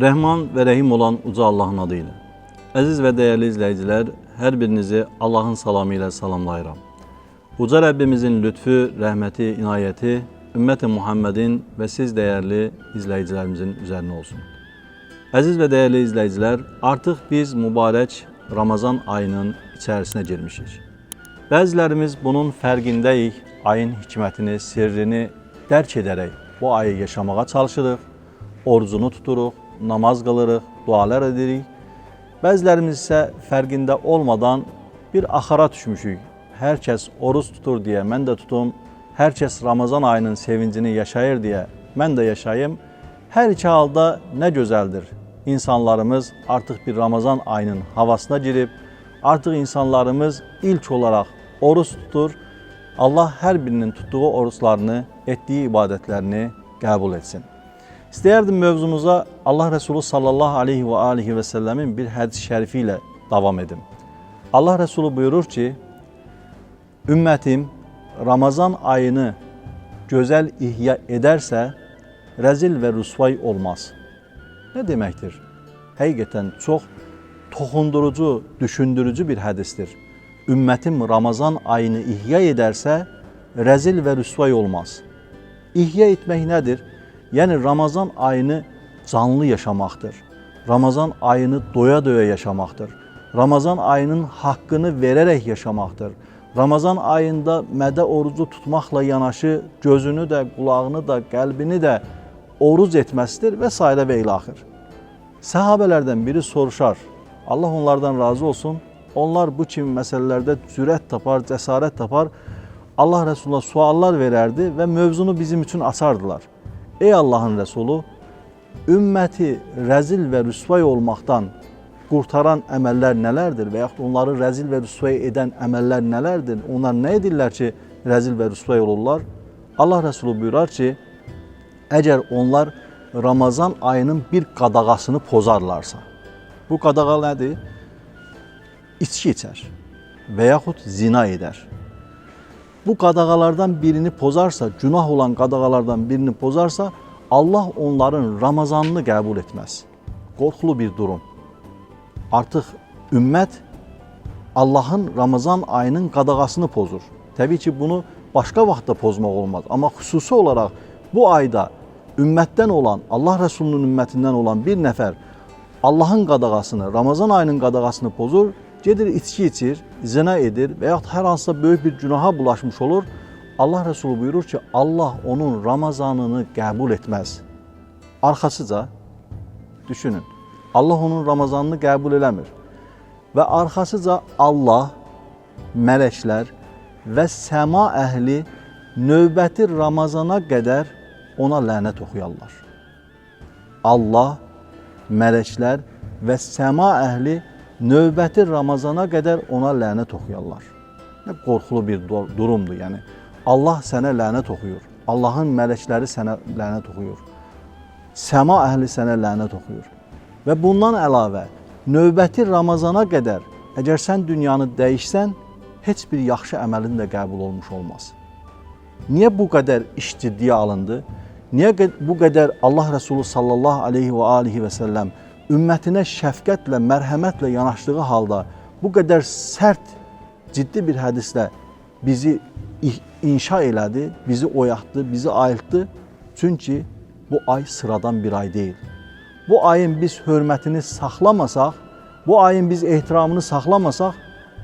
Rəhman və Rəhim olan uca Allahın adıyla. Əziz və dəyərli izləyicilər, hər birinizi Allahın salamı ilə salamlayıram. Uca Rəbbimizin lütfü, rəhməti, inayəti ümmət-i Muhammedin və siz dəyərli izləyicilərimizin üzərinə olsun. Əziz və dəyərli izləyicilər, artıq biz mübarək Ramazan ayının içərisinə girmişik. Bəzilərimiz bunun fərqindəyik, ayın hikmətini, sirrini dərk edərək bu ayı yaşamağa çalışırıq, orucunu tuturuq, namaz qılırıq, dualar edirik. Bəzilərimiz isə fərqində olmadan bir axara düşmüşük. Hər kəs oruç tutur deyə mən də tutum, hər kəs Ramazan ayının sevincini yaşayır deyə mən də yaşayım. Hər iki halda nə gözəldir. İnsanlarımız artıq bir Ramazan ayının havasına girib, artıq insanlarımız ilk olaraq oruç tutur. Allah hər birinin tutduğu oruçlarını, etdiyi ibadətlərini qəbul etsin. İstəyərdim mövzumuza Allah Resulü sallallahu aleyhi və alihi və səlləmin bir hədis şərifi ilə davam edim. Allah Resulü buyurur ki, ümmətim Ramazan ayını gözəl ihya edərsə, rəzil və rüsvay olmaz. Nə deməkdir? Həqiqətən çox toxundurucu, düşündürücü bir hədistir. Ümmətim Ramazan ayını ihya edərsə, rəzil və rüsvay olmaz. İhya etmək nədir? Yəni Ramazan ayını canlı yaşamaqdır. Ramazan ayını doya-doya yaşamaqdır. Ramazan ayının haqqını verərək yaşamaqdır. Ramazan ayında mədə orucu tutmaqla yanaşı gözünü də, qulağını da, qəlbini də oruc etməsidir və s. və ilaxır. Səhabələrdən biri soruşar. Allah onlardan razı olsun. Onlar bu kimi məsələlərdə cürət tapar, cəsarət tapar. Allah Resuluna suallar verərdi və mövzunu bizim üçün açardılar. Ey Allahın Resulü, ümməti rəzil və rüsvay olmaqdan qurtaran əməllər nələrdir və onları rəzil və rüsvay edən əməllər nələrdir? Onlar nə edirlər ki, rəzil və rüsvay olurlar? Allah Resulü buyurar ki, əgər onlar Ramazan ayının bir qadağasını pozarlarsa, bu qadağa nədir? İçki içər və yaxud zina edər. Bu qadağalardan birini pozarsa, günah olan qadağalardan birini pozarsa, Allah onların Ramazanını qəbul etməz. Qorxulu bir durum. Artıq ümmət Allahın Ramazan ayının qadağasını pozur. Təbii ki, bunu başqa vaxtda pozmaq olmaz. Amma xüsusi olaraq bu ayda ümmətdən olan, Allah Rəsulunun ümmətindən olan bir nəfər Allahın qadağasını, Ramazan ayının qadağasını pozur, gedir içki içir, zina edir və yaxud hər hansısa böyük bir günaha bulaşmış olur. Allah Resulü buyurur ki, Allah onun Ramazanını qəbul etməz. Arxasıca düşünün. Allah onun Ramazanını qəbul eləmir. Və arxasıca Allah, mələklər və səma əhli növbəti Ramazana qədər ona lənət oxuyarlar. Allah, mələklər və səma əhli növbəti Ramazana qədər ona lənət oxuyarlar. Nə qorxulu bir durumdur, yəni. Allah sənə lənət oxuyur. Allahın mələkləri sənə lənət oxuyur. Səma əhli sənə lənət oxuyur. Və bundan əlavə növbəti Ramazana qədər əgər sən dünyanı dəyişsən, heç bir yaxşı əməlin də qəbul olmuş olmaz. Niyə bu qədər iş ciddiyə alındı? Niyə bu qədər Allah Resulü sallallahu aleyhi və alihi və səlləm ümmətinə şəfqətlə, mərhəmətlə yanaşdığı halda bu qədər sərt, ciddi bir hədislə bizi inşa elədi, bizi oyatdı, bizi ayıltdı. Çünki bu ay sıradan bir ay deyil. Bu ayın biz hörmətini saxlamasaq, bu ayın biz ehtiramını saxlamasaq,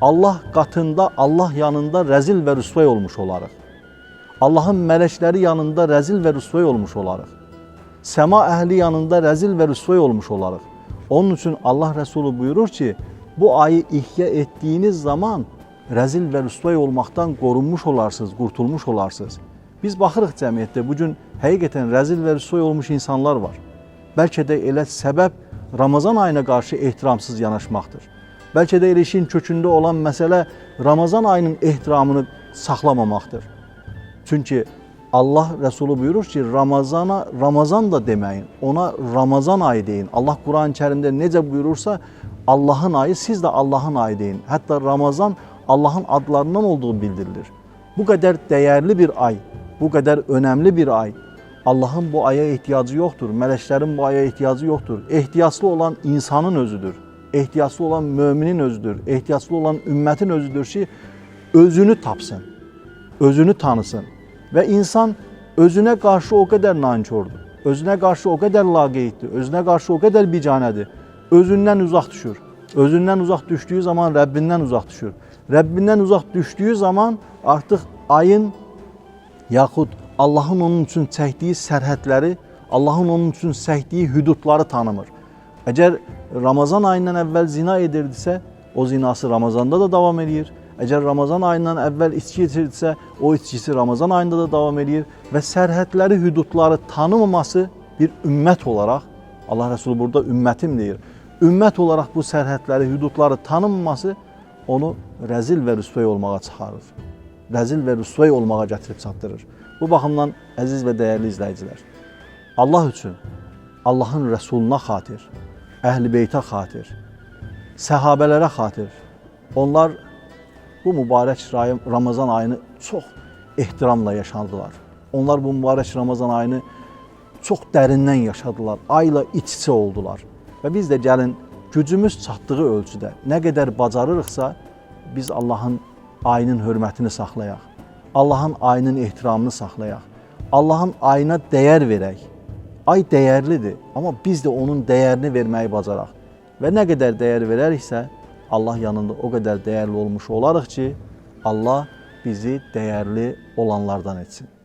Allah qatında, Allah yanında rəzil və rüsvay olmuş olarıq. Allahın mələkləri yanında rəzil və rüsvay olmuş olarıq. Səma əhli yanında rəzil və rüsvay olmuş olarıq. Onun üçün Allah Resulü buyurur ki, bu ayı ihya etdiyiniz zaman rəzil və rüsvay olmaqdan qorunmuş olarsınız, qurtulmuş olarsınız. Biz baxırıq cəmiyyətdə bu gün həqiqətən rəzil və rüsvay olmuş insanlar var. Bəlkə də elə səbəb Ramazan ayına qarşı ehtiramsız yanaşmaqdır. Bəlkə də elə işin kökündə olan məsələ Ramazan ayının ehtiramını saxlamamaqdır. Çünki Allah Resulü buyurur ki, Ramazana Ramazan da deməyin. Ona Ramazan ayı deyin. Allah Quran-ı Kərimdə necə buyurursa, Allahın ayı, siz də Allahın ayı deyin. Hətta Ramazan Allahın adlarından olduğu bildirilir. Bu qədər dəyərli bir ay, bu qədər önəmli bir ay. Allah'ın bu aya ihtiyacı yoktur. Meleklerin bu aya ihtiyacı yoktur. İhtiyaclı olan insanın özüdür. İhtiyaclı olan müminin özüdür. İhtiyaclı olan ümmetin özüdür ki özünü tapsın. Özünü tanısın. Ve insan özüne karşı o kadar nankördür. Özüne karşı o kadar laqeyddir. Özüne karşı o kadar bicanədir. Özündən uzaq düşür. Özündən uzaq düşdüyü zaman Rəbbindən uzaq düşür. Rəbbindən uzaq düşdüyü zaman artıq ayın yaxud Allahın onun üçün çəkdiyi sərhədləri, Allahın onun üçün çəkdiyi hüdudları tanımır. Əgər Ramazan ayından əvvəl zina edirdisə, o zinası Ramazanda da davam edir. Əgər Ramazan ayından əvvəl içki içirdisə, o içkisi Ramazan ayında da davam edir və sərhədləri, hüdudları tanımaması bir ümmət olaraq Allah Rəsulü burada ümmətim deyir. Ümmət olaraq bu sərhədləri, hüdudları tanınmaması onu rəzil və rüsvay olmağa çıxarır. Rəzil və rüsvay olmağa gətirib çatdırır. Bu baxımdan əziz və dəyərli izləyicilər, Allah üçün, Allahın Rəsuluna xatir, Əhl-i Beytə xatir, səhabələrə xatir, onlar bu mübarək Ray- Ramazan ayını çox ehtiramla yaşadılar. Onlar bu mübarək Ramazan ayını çox dərindən yaşadılar. Ayla iç-içə oldular. Və biz də gəlin gücümüz çatdığı ölçüdə nə qədər bacarırıqsa biz Allahın ayının hörmətini saxlayaq. Allahın ayının ehtiramını saxlayaq. Allahın ayına dəyər verək. Ay dəyərlidir, amma biz də onun dəyərini verməyi bacaraq. Və nə qədər dəyər verəriksə, Allah yanında o qədər dəyərli olmuş olarıq ki, Allah bizi dəyərli olanlardan etsin.